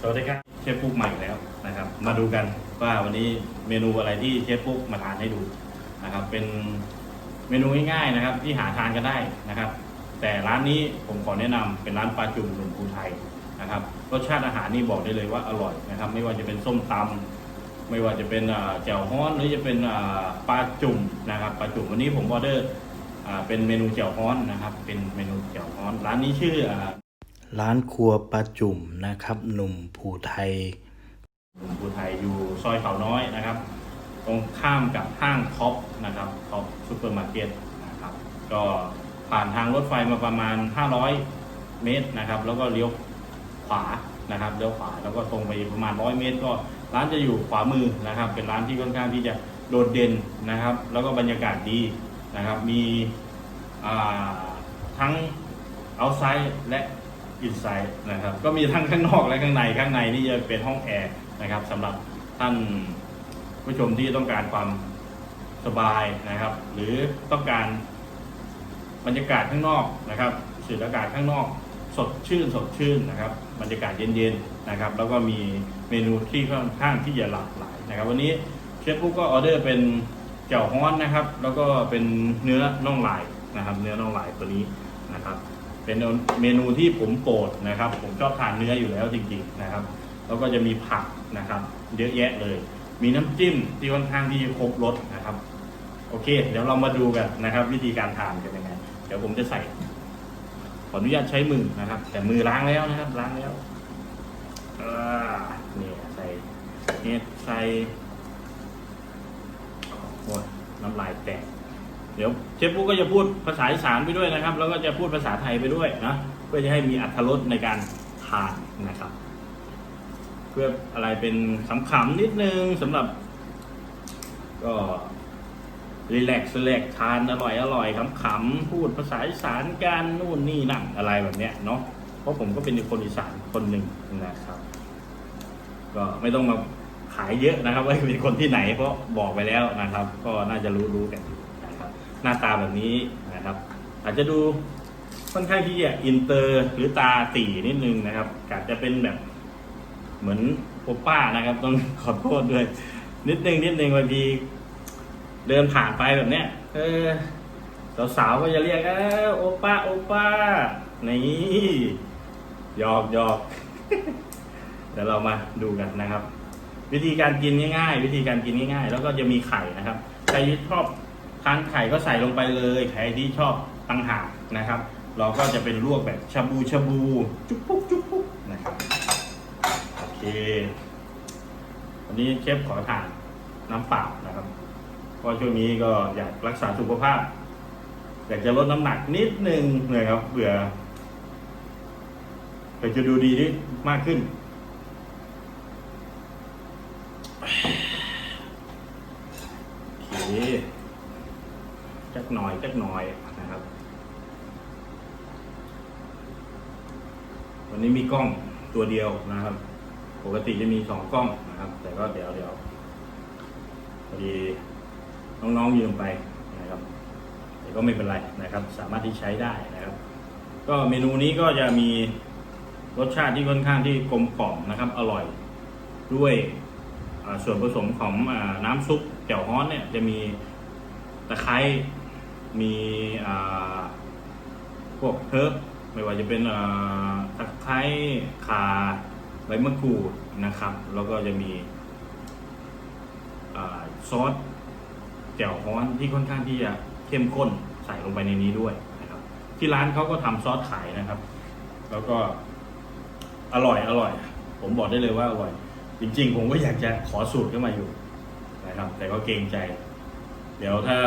สวัสดีครับเชฟปุ๊กใหม่แล้วนะครับ มาดูกันว่าวันนี้เมนูอะไรที่เชฟปุ๊กมาทานให้ดูนะครับ เป็นเมนูง่ายๆนะครับ ที่หาทานกันได้นะครับ แต่ร้านนี้ผมขอแนะนำเป็นร้านปลาจุ่มหนุ่มภูไทยนะครับรสชาติอาหารนี่บอกได้เลยว่าอร่อยนะครับ ไม่ว่าจะเป็นส้มตำไม่ว่าจะเป็นแจ่วฮ้อนหรือจะเป็นปลาจุ่มนะครับปลาจุ่มวันนี้ผมออเดอร์เป็นเมนูแจ่วฮ้อนนะครับ เป็นเมนูแจ่วฮ้อน ร้านนี้ชื่อ ร้านครัวปลาจุ่มนะครับ หนุ่มภูไทย หนุ่มภูไทยอยู่ซอยเขาน้อยนะครับ ตรงข้ามกับห้างท็อปนะครับท็อปซูเปอร์มาร์เก็ตนะครับ ก็ผ่านทางรถไฟมาประมาณ 500 เมตรนะครับ แล้วก็เลี้ยวขวานะครับเลี้ยวขวาแล้วก็ตรงไปประมาณ 100 เมตร ก็ร้านจะอยู่ขวามือนะครับ เป็นร้านที่ค่อนข้างที่จะโดดเด่นนะครับ แล้วก็บรรยากาศดีนะครับ มีทั้งเอาไซด์และ อินไซด์นะครับก็มีทั้งข้างนอกและข้างในข้างในนี่จะเป็นห้องแอร์นะครับสำหรับท่านผู้ชมที่ต้องการความสบายนะครับ หรือต้องการบรรยากาศข้างนอกนะครับสูดอากาศข้างนอกสดชื่นสดชื่นนะครับ บรรยากาศเย็นๆนะครับ แล้วก็มีเมนูที่ค่อนข้างที่จะหลากหลายนะครับ วันนี้เชฟปุ๊กก็ออเดอร์เป็นเจ่วฮ้อนนะครับ แล้วก็เป็นเนื้อน่องลายนะครับ เนื้อน่องลายตัวนี้นะครับ เป็นเมนูที่ผมโปรดนะครับ ผมชอบทานเนื้ออยู่แล้วจริงๆนะครับ แล้วก็จะมีผักนะครับ เยอะแยะเลย มีน้ำจิ้มที่ค่อนข้างที่จะครบรสนะครับ โอเค เดี๋ยวเรามาดูกันนะครับ วิธีการทานกันยังไงเดี๋ยวผมจะใส่ขออนุญาตใช้มือนะครับ แต่มือล้างแล้วนะครับล้างแล้วเนี่ยใส่เนี่ยใส่โอ้ยน้ำลายแตก เดี๋ยวเชฟปุ๊กก็จะพูดภาษาอีสานไปด้วยนะครับ แล้วก็จะพูดภาษาไทยไปด้วยนะเพื่อจะให้มีอรรถรสในการทานนะครับ เพื่ออะไรเป็นขำนิดนึงสำหรับ ก็รีแลกซ์รีแลกทานอร่อยอร่อยขำๆพูดภาษาอีสานกันนู่นนี่นั่นอะไรแบบเนี้ยเนาะเพราะผมก็เป็นคนอีสานคนหนึ่งนะครับ ก็ไม่ต้องมาขายเยอะนะครับ ว่าเป็นคนที่ไหนเพราะบอกไปแล้วนะครับ ก็น่าจะรู้รู้กัน หน้าตาแบบนี้นะครับ อาจจะดูค่อนข้างที่จะอินเตอร์หรือตาตีนิดนึงนะครับอาจจะเป็นแบบเหมือนโอป้านะครับ ต้องขอโทษด้วย นิดนึงนิดนึงบางทีเดินผ่านไปแบบเนี้ยเออสาวๆก็จะเรียกเออโอป้าโอป้านี่หยอกหยอกเดี๋ยวเรามาดูกันนะครับ วิธีการกินง่ายๆ วิธีการกินง่ายๆ แล้วก็จะมีไข่นะครับใครชอบ ทานไข่ก็ใส่ลงไปเลยใครที่ชอบตังหากนะครับ เราก็จะเป็นลวกแบบชาบูชาบู จุ๊บปุ๊บจุ๊บปุ๊บนะครับโอเควันนี้เชฟขอทานน้ำเปล่านะครับเพราะช่วงนี้ก็อยากรักษาสุขภาพ อยากจะลดน้ำหนักนิดนึงนะครับเผื่อเผื่อจะดูดีได้มากขึ้น โอเคจัก หน่อยจักหน่อยนะครับ วันนี้มีกล้องตัวเดียวนะครับ ปกติจะมีสองกล้องนะครับ แต่ก็เดี๋ยวเดี๋ยวพอดีน้องๆยืมไปนะครับแต่ก็ไม่เป็นไรนะครับ สามารถที่ใช้ได้นะครับ ก็เมนูนี้ก็จะมีรสชาติที่ค่อนข้างที่กลมกล่อมนะครับ อร่อยด้วยส่วนผสมของอน้ำซุปแจ่วฮ้อนเนี่ยจะมีตะไคร้ มีพวกเฮิร์บไม่ว่าจะเป็นตะไคร้ข่าใบมะกรูดนะครับ แล้วก็จะมีอซอสแจ่วฮ้อนที่ค่อนข้างที่จะเข้มข้นใส่ลงไปในนี้ด้วยนะครับ ที่ร้านเขาก็ทำซอสขายนะครับ แล้วก็อร่อยอร่อย ผมบอกได้เลยว่าอร่อย จริง ๆ ผมก็อยากจะขอสูตรขึ้นมาอยู่นะครับ แต่ก็เกรงใจ เดี๋ยวถ้า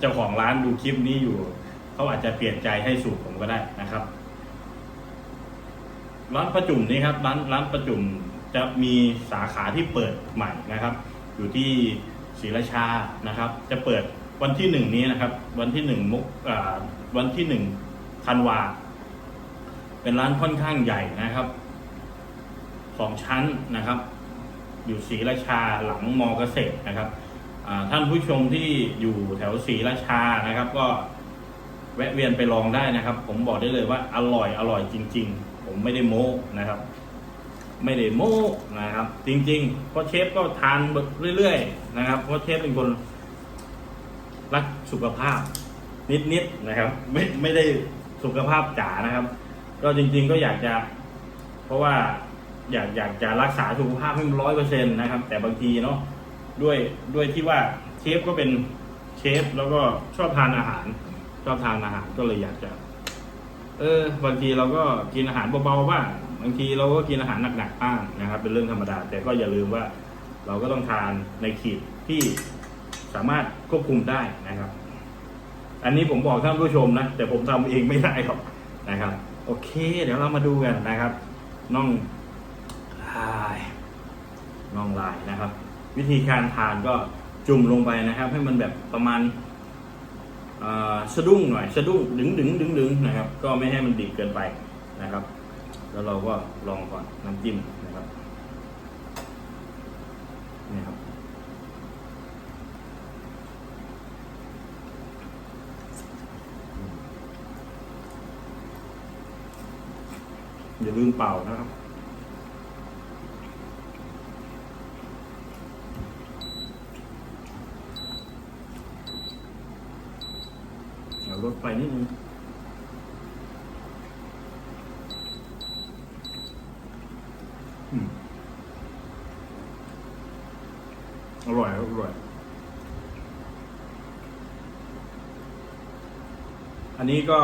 เจ้าของร้านดูคลิปนี้อยู่ เขาอาจจะเปลี่ยนใจให้สูตรผมก็ได้นะครับ ร้านประจุมนี่ครับ ร้านร้านประจุมจะมีสาขาที่เปิดใหม่นะครับ อยู่ที่ศรีราชานะครับ จะเปิดวันที่หนึ่งนี้นะครับ วันที่หนึ่งมุกวันที่หนึ่งธันวา เป็นร้านค่อนข้างใหญ่นะครับสองชั้นนะครับ อยู่ศรีราชาหลังมอเกษตรนะครับ ท่านผู้ชมที่อยู่แถวศรีราชานะครับ ก็แวะเวียนไปลองได้นะครับ ผมบอกได้เลยว่าอร่อยอร่อยจริง ๆ ผมไม่ได้โม้นะครับ ไม่ได้โม้นะครับ จริงๆเพราะเชฟก็ทานเรื่อยๆนะครับ เพราะเชฟเป็นคนรักสุขภาพนิดๆนะครับ ไม่ไม่ได้สุขภาพจ๋านะครับ ก็จริง ๆ ก็อยากจะ เพราะว่าอยากอยากจะรักษาสุขภาพให้ร้อยเปอร์เซ็นต์นะครับ แต่บางทีเนาะ ด้วยด้วยที่ว่าเชฟก็เป็นเชฟแล้วก็ชอบทานอาหาร ชอบทานอาหารก็เลยอยากจะ เออบางทีเราก็กินอาหารเบาๆบ้างบางทีเราก็กินอาหารหนักๆบ้างนะครับ เป็นเรื่องธรรมดา แต่ก็อย่าลืมว่า เราก็ต้องทานในขีดที่สามารถควบคุมได้นะครับ อันนี้ผมบอกท่านผู้ชมนะแต่ผมทำเองไม่ได้หรอกนะครับ โอเค เดี๋ยวเรามาดูกันนะครับน่องลายน่องลายนะครับ วิธีการทานก็จุ่มลงไปนะครับ ให้มันแบบประมาณอ่าสะดุ้งหน่อยสะดุ้งดึงดึงดึงดึงนะครับ ก็ไม่ให้มันดิบเกินไปนะครับ แล้วเราก็ลองก่อนน้ำจิ้มนะครับนี่ครับอย่าลืมเป่านะครับ เดี๋ยวลดไฟนิดนึง อร่อยอร่อย อันนี้ก็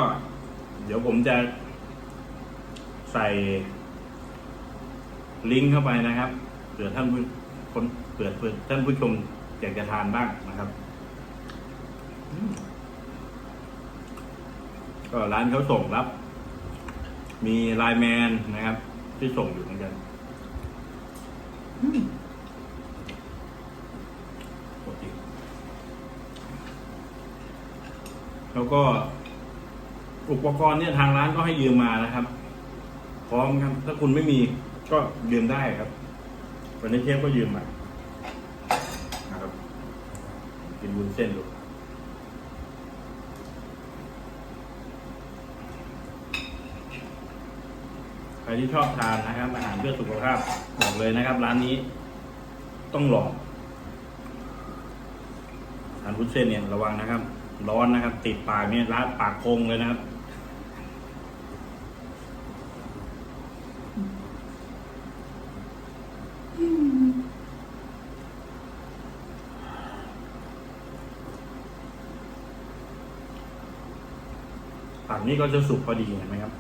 เดี๋ยวผมจะใส่ ลิงก์เข้าไปนะครับเผื่อท่านผู้คนเผื่อเผื่อท่านผู้ชมอยากจะทานบ้างนะครับ ก็ร้านเขาส่งรับ มีไลน์แมนนะครับ ที่ส่งอยู่เหมือนกันอืมปกติ แล้วก็อุปกรณ์เนี่ยทางร้านก็ให้ยืมมานะครับ พร้อมครับ ถ้าคุณไม่มีก็ยืมได้ครับ วันนี้เชฟก็ยืมมานะครับ กินวุ้นเส้นดูใครที่ชอบทานนะครับอาหารเพื่อสุขภาพบอกเลยนะครับ ร้านนี้ต้องลองทานวุ้นเส้นเนี่ยระวังนะครับ ร้อนนะครับ ติดปากเนี่ยร้านปากคงเลยนะครับฝั่งนี้ก็จะสุกพอดีเห็นไหมครับ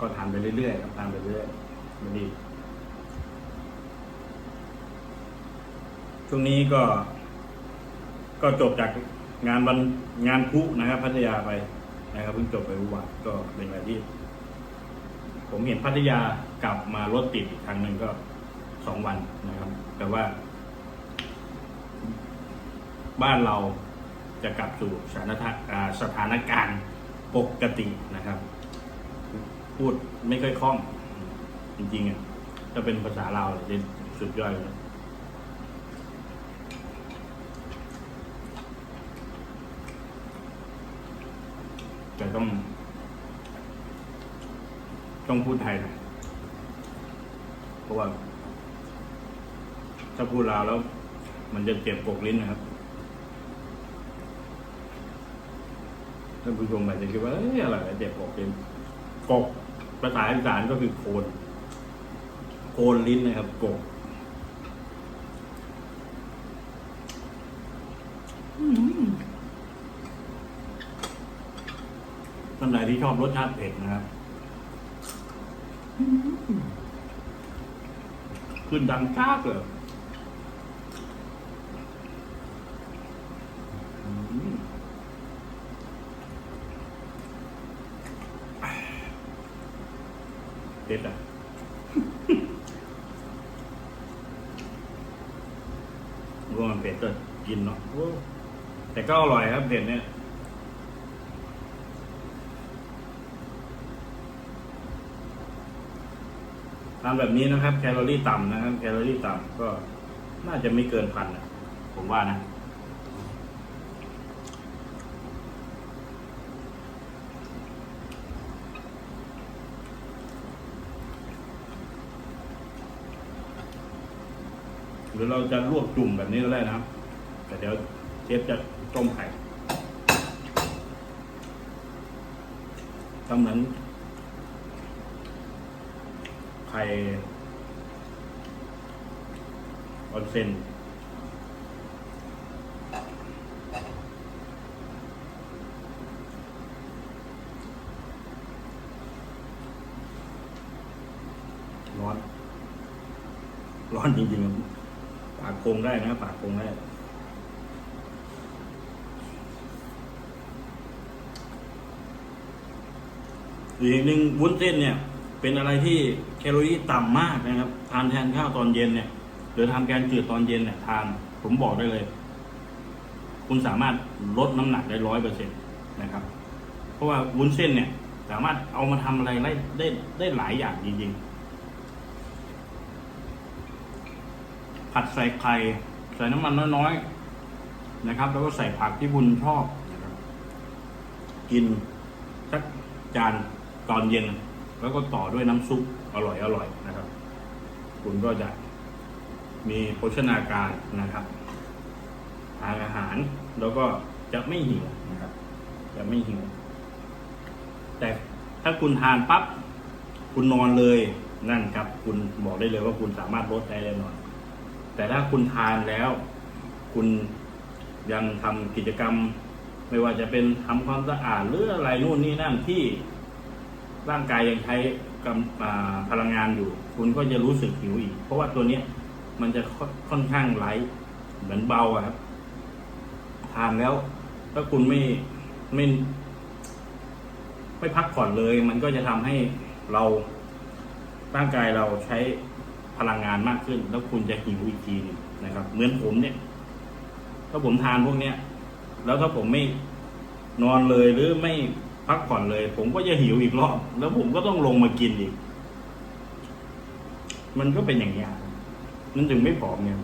ก็ทานไปเรื่อยๆครับทานไปเรื่อยๆมันดีช่วงนี้ก็ก็จบจาก งานวันงานพุนะครับพัทยาไปนะครับเพิ่งจบไปเมื่วานก็เป็นอะไรที่ ผมเห็นพัทยากลับมารถติดอีกครั้งหนึ่งก็สองวันนะครับ แต่ว่า บ้านเราจะกลับสู่สถานสถานการณ์ปกตินะครับ พูดไม่ค่อยคล่อง จริงๆอะถ้าเป็นภาษาเราเนี่ยสุดยอดเลย แต่ต้อง ต้องพูดไทยหน่อยเพราะว่า ถ้าพูดลาวแล้ว มันจะเจ็บกกลิ้นนะครับท่านผู้ชมอาจจะคิดว่าเอ้ยอะไรเจ็บกกลิ้นกกภาษาอีสานก็คือโคน โคนลิ้นนะครับกกอืมท่านใดที่ชอบรสชาติเผ็ดนะครับอืมขึ้นดังจ้ากเลยอืมเด็ดอะรู้ว่ามันเผ็ดก็กินเนาะโอ้แต่ก็อร่อยครับเผ็ดเนี่ย ทำแบบนี้นะครับ แคลอรี่ต่ำนะครับ แคลอรี่ต่ำก็น่าจะไม่เกินพันนะผมว่านะหรือเราจะลวกจุ่มแบบนี้ก็ได้นะครับ แต่เดี๋ยวเชฟจะต้มไข่ทำเหมือน ไข่ออนเซนร้อน ร้อนจริงๆครับปากโคงได้นะ ปากโคงได้อีกหนึ่งวุ้นเส้นเนี่ย เป็นอะไรที่แคลอรี่ต่ำมากนะครับ ทานแทนข้าวตอนเย็นเนี่ย หรือทำแกงจืดตอนเย็นเนี่ยทานผมบอกได้เลย คุณสามารถลดน้ำหนักได้ร้อยเปอร์เซ็นต์นะครับ เพราะว่าวุ้นเส้นเนี่ย สามารถเอามาทำอะไรได้ได้ได้หลายอย่างจริงๆ ผัดใส่ไข่ใส่น้ำมันน้อยๆนะครับ แล้วก็ใส่ผักที่คุณชอบนะครับ กินสักจานตอนเย็น แล้วก็ต่อด้วยน้ำซุปอร่อยอร่อยนะครับ คุณก็จะมีโภชนาการนะครับทานอาหารแล้วก็จะไม่หิวนะครับ จะไม่หิว แต่ถ้าคุณทานปั๊บคุณนอนเลยนั่นครับ คุณบอกได้เลยว่าคุณสามารถลดได้แน่นอน แต่ถ้าคุณทานแล้ว คุณยังทำกิจกรรม ไม่ว่าจะเป็นทำความสะอาดหรืออะไรนู่นนี่นั่นที่ ร่างกายยังใช้พลังงานอยู่ คุณก็จะรู้สึกหิวอีก เพราะว่าตัวเนี้ยมันจะค่อนข้างไลท์เหมือนเบาครับ ทานแล้ว ถ้าคุณไม่ไม่ไม่พักผ่อนเลย มันก็จะทำให้เราร่างกายเราใช้พลังงานมากขึ้น แล้วคุณจะหิวอีกทีนึงนะครับ เหมือนผมเนี่ย ถ้าผมทานพวกเนี้ยแล้วถ้าผมไม่นอนเลยหรือไม่ พักผ่อนเลย ผมก็จะหิวอีกรอบแล้วผมก็ต้องลงมากินอีก มันก็เป็นอย่างนี้ยมันถึงไม่ผอมเนี่ย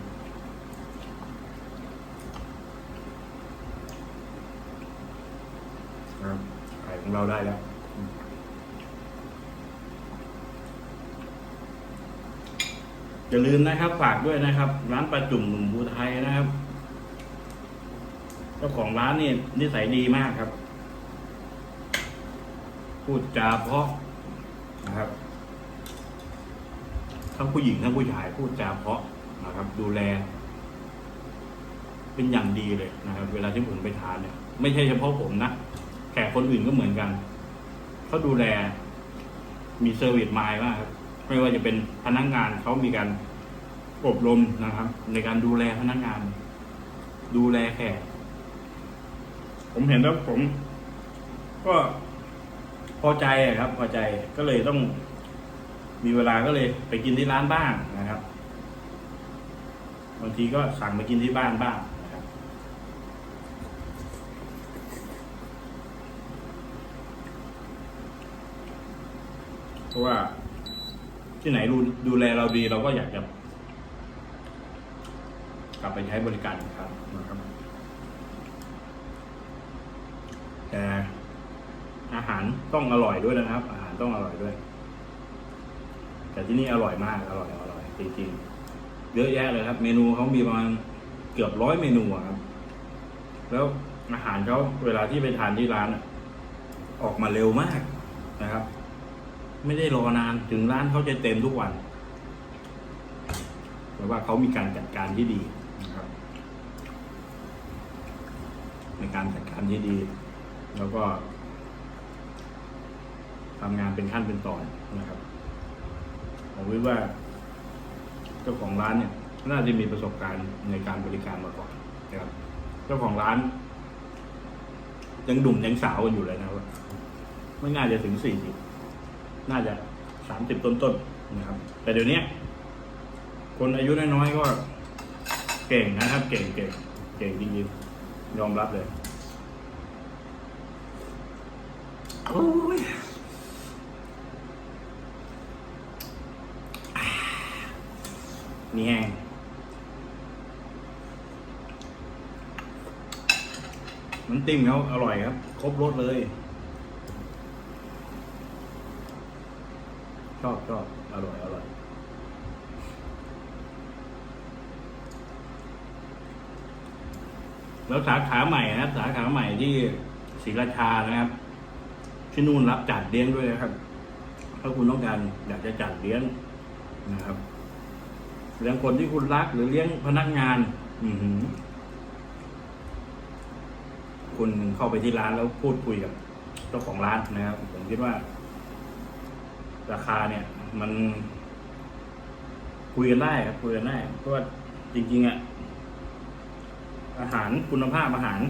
ครับไข่ของเราได้แล้วอย่าลืมนะครับ ฝากด้วยนะครับ ร้านปลาจุ่มหนุ่มบูไทยนะครับ เจ้าของร้านนี่นิสัยดีมากครับ พูดจาเพราะนะครับ ทั้งผู้หญิงทั้งผู้ชายพูดจาเพราะนะครับ ดูแล เป็นอย่างดีเลยนะครับ เวลาที่ผมไปทานเนี่ย ไม่ใช่เฉพาะผมนะแขกคนอื่นก็เหมือนกันเขาดูแล มีเซอร์วิสมายมากครับไม่ว่าจะเป็นพนักงานเขามีการอบรมนะครับ ในการดูแลพนักงาน ดูแลแขกผมเห็นแล้วผม ก็ พอใจครับ พอใจก็เลยต้อง มีเวลาก็เลยไปกินที่ร้านบ้างนะครับบางทีก็สั่งไปกินที่บ้านบ้างนะครับเพราะว่าที่ไหนดูดูแลเราดีเราก็อยากจะกลับไปใช้บริการครับนะครับ แต่ อาหารต้องอร่อยด้วยนะครับ อาหารต้องอร่อยด้วย แต่ที่นี่อร่อยมาก อร่อย อร่อยจริงๆเยอะแยะเลยครับ เมนูเขามีประมาณเกือบร้อยเมนูครับ แล้วอาหารเขาเวลาที่ไปทานที่ร้านอออกมาเร็วมากนะครับ ไม่ได้รอนานถึงร้านเขาจะเต็มทุกวันแต่ว่าเขามีการจัดการที่ดีนะครับในการจัดการที่ดี แล้วก็ ทำงานเป็นขั้นเป็นตอนนะครับ ผมคิดว่า เจ้าของร้านเนี่ย น่าจะมีประสบการณ์ในการบริการมาก่อนนะครับ เจ้าของร้าน ยังดุ่มยังสาวกันอยู่เลยนะครับไม่น่าจะถึงสี่สิบน่าจะสามสิบต้นๆนะครับ แต่เดี๋ยวนี้คนอายุน้อยๆก็เก่งนะครับ เก่งเก่งเก่งจริงๆยอมรับเลย โอ้ย นี่แห้งน้ำติ้มเขาอร่อยครับ ครบรสเลย ชอบชอบอร่อย อร่อยแล้วสาขาใหม่นะครับสาขาใหม่ที่ศรีราชานะครับ ที่นู่นรับจัดเลี้ยงด้วยนะครับ ถ้าคุณต้องการอยากจะจัดเลี้ยงนะครับ เลี้ยงคนที่คุณรักหรือเลี้ยงพนักงาน อืคุณเข้าไปที่ร้านแล้วพูดคุยกับเจ้าของร้านนะครับ ผมคิดว่า ราคาเนี่ย มัน คุยกันได้ครับคุยกันได้เพราะว่าจริงๆอะอาหารคุณภาพอาหาร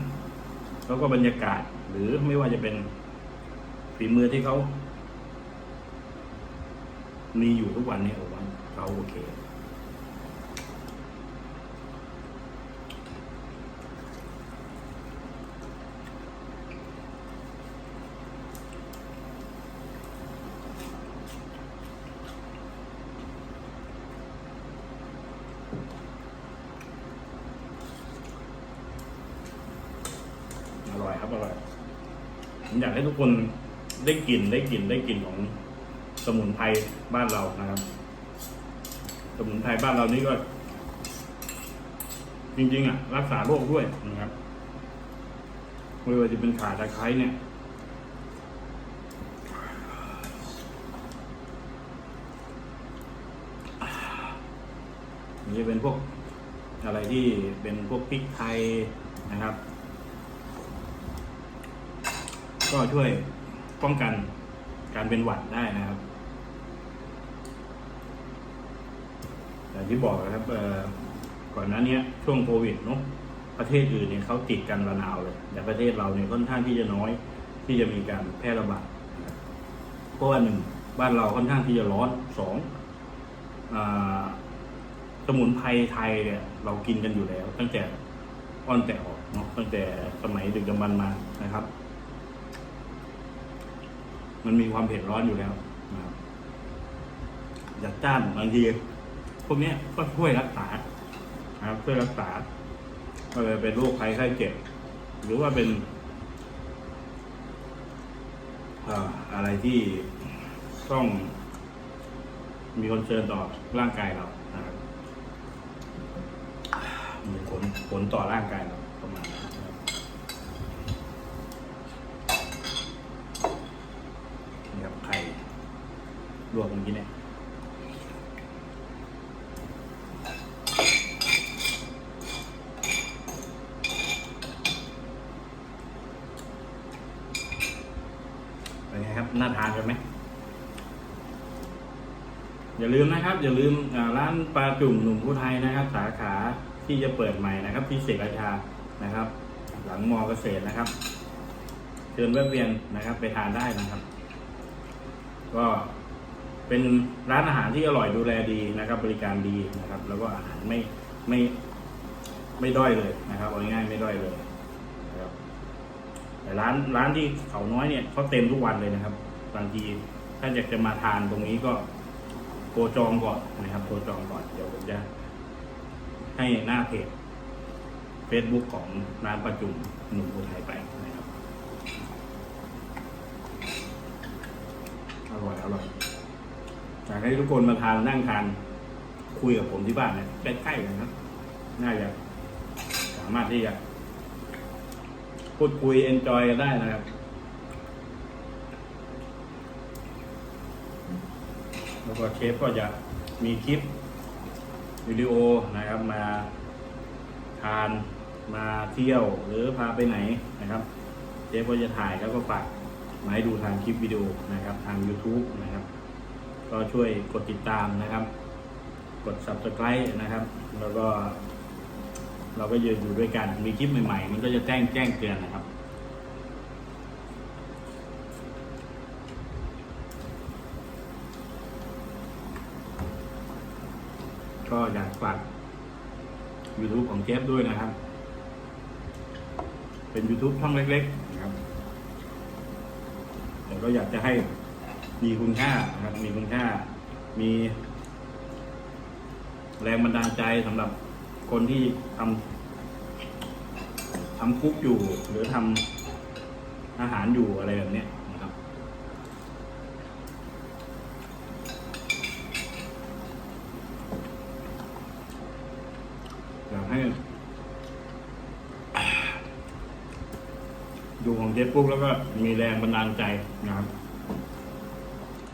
แล้วก็บรรยากาศ หรือไม่ว่าจะเป็นฝีมือที่เขามีอยู่ทุกวันนี้ผมว่าเขาโอเค อร่อยผมอยากให้ทุกคนได้กลิ่นได้กลิ่นได้กลิ่นของสมุนไพรบ้านเรานะครับ สมุนไพรบ้านเรานี่ก็ จริง ๆ อะ รักษาโรคด้วยนะครับไม่ว่าจะเป็นขาตะไคร้เนี่ยนี่จะเป็นพวกอะไรที่เป็นพวกพริกไทยนะครับ ก็ช่วยป้องกันการเป็นหวัดได้นะครับอย่างที่บอกนะครับก่อนหน้านี้ช่วงโควิดเนาะประเทศอื่นเนี่ยเขาติดกันระนาวเลย แต่ประเทศเราเนี่ยค่อนข้างที่จะน้อยที่จะมีการแพร่ระบาดเพราะว่าหนึ่งบ้านเราค่อนข้างที่จะร้อนสองอสมุนไพรไทยเนี่ยเรากินกันอยู่แล้ว ตั้งแต่อ้อนแต่ออกเนาะตั้งแต่สมัยดึกดำบรรมานะครับ มันมีความเผ็ดร้อนอยู่แล้วนะครับจัดจ้านบางทีพวกนี้ก็ช่วยรักษานะครับช่วยรักษาไม่ว่าเป็นโรคภัยไข้เจ็บหรือว่าเป็นอะไรที่ต้องมีคอนเซิร์นต่อร่างกายเรานะครับมีผลผลต่อร่างกายเราประมาณนั้นนะครับไข่ ลวกเมื่อกี้เนี่ยเป็นไงครับ น่าทานกันไหม อย่าลืมนะครับ อย่าลืมร้านปลาจุ่มหนุ่มผู้ไทยนะครับ สาขาที่จะเปิดใหม่นะครับ ที่เสกราชานะครับ หลังมอเกษตรนะครับเชิญแวะเวียนนะครับ ไปทานได้นะครับ ก็ เป็นร้านอาหารที่อร่อยดูแลดีนะครับ บริการดีนะครับ แล้วก็อาหารไม่ไม่ไม่ด้อยเลยนะครับเอาง่ายไม่ด้อยเลยนะครับแต่ร้านร้านที่เขาน้อยเนี่ยเขาเต็มทุกวันเลยนะครับบางทีถ้าอยากจะมาทานตรงนี้ก็โทรจองก่อนนะครับโทรจองก่อนเดี๋ยวผมจะให้หน้าเพจ Facebook ของร้านประจุมหนุ่มอุทัยไปนะครับอร่อยอร่อย อยากให้ทุกคนมาทานนั่งทานคุยกับผมที่บ้านเนี่ยใกล้ๆกันครับน่าจะสามารถที่จะพูดคุยเอนจอยกันได้นะครับแล้วก็เชฟก็จะมีคลิปวิดีโอนะครับมาทานมาเที่ยวหรือพาไปไหนนะครับ เชฟก็จะถ่ายแล้วก็ฝากมาให้ดูทางคลิปวิดีโอนะครับทาง YouTube นะครับ ก็ช่วยกดติดตามนะครับ กด subscribe นะครับ แล้วก็เราก็ยืนอยู่ด้วยกัน มีคลิปใหม่ ๆ มันก็จะแจ้งแจ้งเตือนนะครับ ก็อยากฝาก YouTube ของเจฟด้วยนะครับ เป็น YouTube ช่องเล็ก ๆ นะครับ แต่ก็อยากจะให้ มีคุณค่านะครับมีคุณค่า มี แรงบันดาลใจสำหรับคนที่ทำทำคุกอยู่ หรือทำอาหารอยู่อะไรแบบเนี้ยนะครับอยากให้ดูของเชฟปุ๊กแล้วก็มีแรงบันดาลใจนะครับ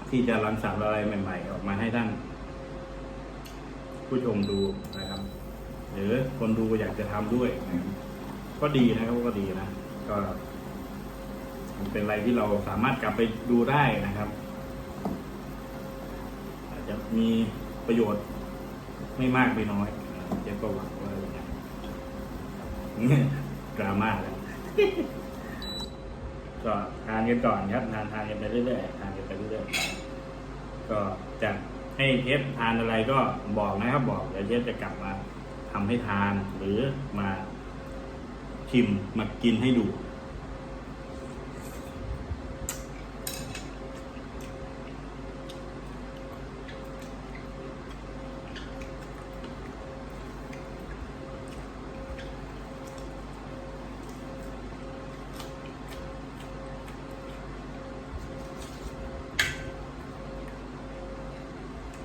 ที่จะรังสรรค์อะไรใหม่ ๆ ออกมาให้ท่าน ผู้ชมดูนะครับ หรือคนดูอยากจะทำด้วยนะครับก็ดีนะครับก็ดีนะก็มันเป็นอะไรที่เราสามารถกลับไปดูได้นะครับอาจจะมีประโยชน์ไม่มากไม่น้อยเจ๊ก็หวังว่าอย่างนั้ดราม่าแล้วก็ทานกันก่อนครับทานทานกันไปเรื่อยๆ ไปเรื่อยๆก็จะให้เชฟทานอะไรก็บอกนะครับบอกเดี๋ยวเชฟจะกลับมาทำให้ทานหรือมาชิมมากินให้ดู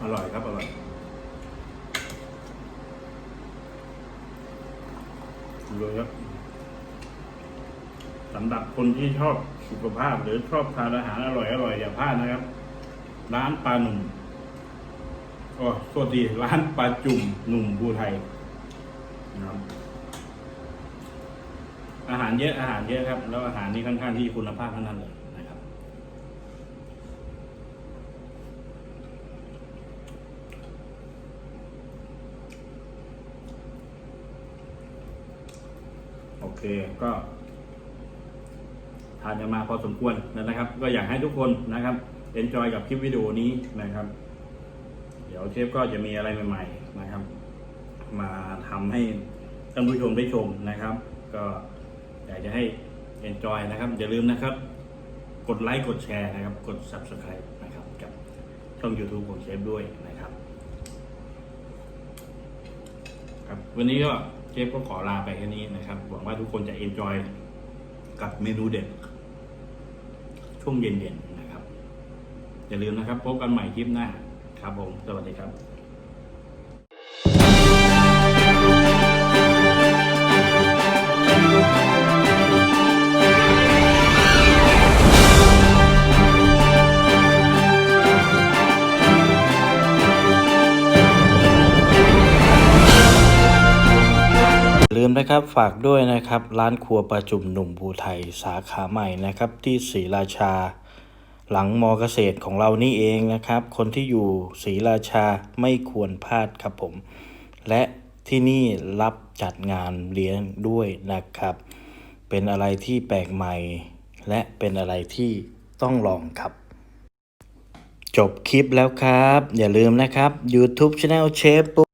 อร่อยครับ อร่อยเลยครับสำหรับ คนที่ชอบสุขภาพ หรือชอบทานอาหารอร่อยอร่อยอย่าพลาดนะครับ ร้านปลาหนุ่มอ๋อโทษทีร้านปลาจุ่มหนุ่มภูไทยนะครับอาหารเยอะอาหารเยอะครับ แล้วอาหารนี่ค่อนข้างที่คุณภาพทั้งนั้นเลยนะครับ โอเคก็ ทานกันมาพอสมควรนะครับ ก็อยากให้ทุกคนนะครับเอนจอยกับคลิปวิดีโอนี้นะครับ เดี๋ยวเชฟก็จะมีอะไรใหม่ ๆนะครับ มาทำให้ท่านผู้ชมได้ชมนะครับ ก็อยากจะให้เอนจอยนะครับอย่าลืมนะครับ กดไลค์กดแชร์นะครับ กด subscribe นะครับกับช่อง YouTube ของเชฟด้วยนะครับ ครับ วันนี้ก็เชฟก็ขอลาไปแค่นี้นะครับ หวังว่าทุกคนจะเอนจอยกับเมนูเด็ด ช่วงเย็นๆนะครับ อย่าลืมนะครับ พบกันใหม่คลิปหน้าครับผม สวัสดีครับ นะครับฝากด้วยนะครับร้านครัวประจุมหนุ่มภูไทยสาขาใหม่นะครับที่ศรีราชา หลังมอเกษตรของเรานี่เองนะครับ คนที่อยู่ศรีราชาไม่ควรพลาดครับผม และที่นี่รับจัดงานเลี้ยงด้วยนะครับ เป็นอะไรที่แปลกใหม่ และเป็นอะไรที่ต้องลองครับ จบคลิปแล้วครับ อย่าลืมนะครับ YouTube Channel เชฟ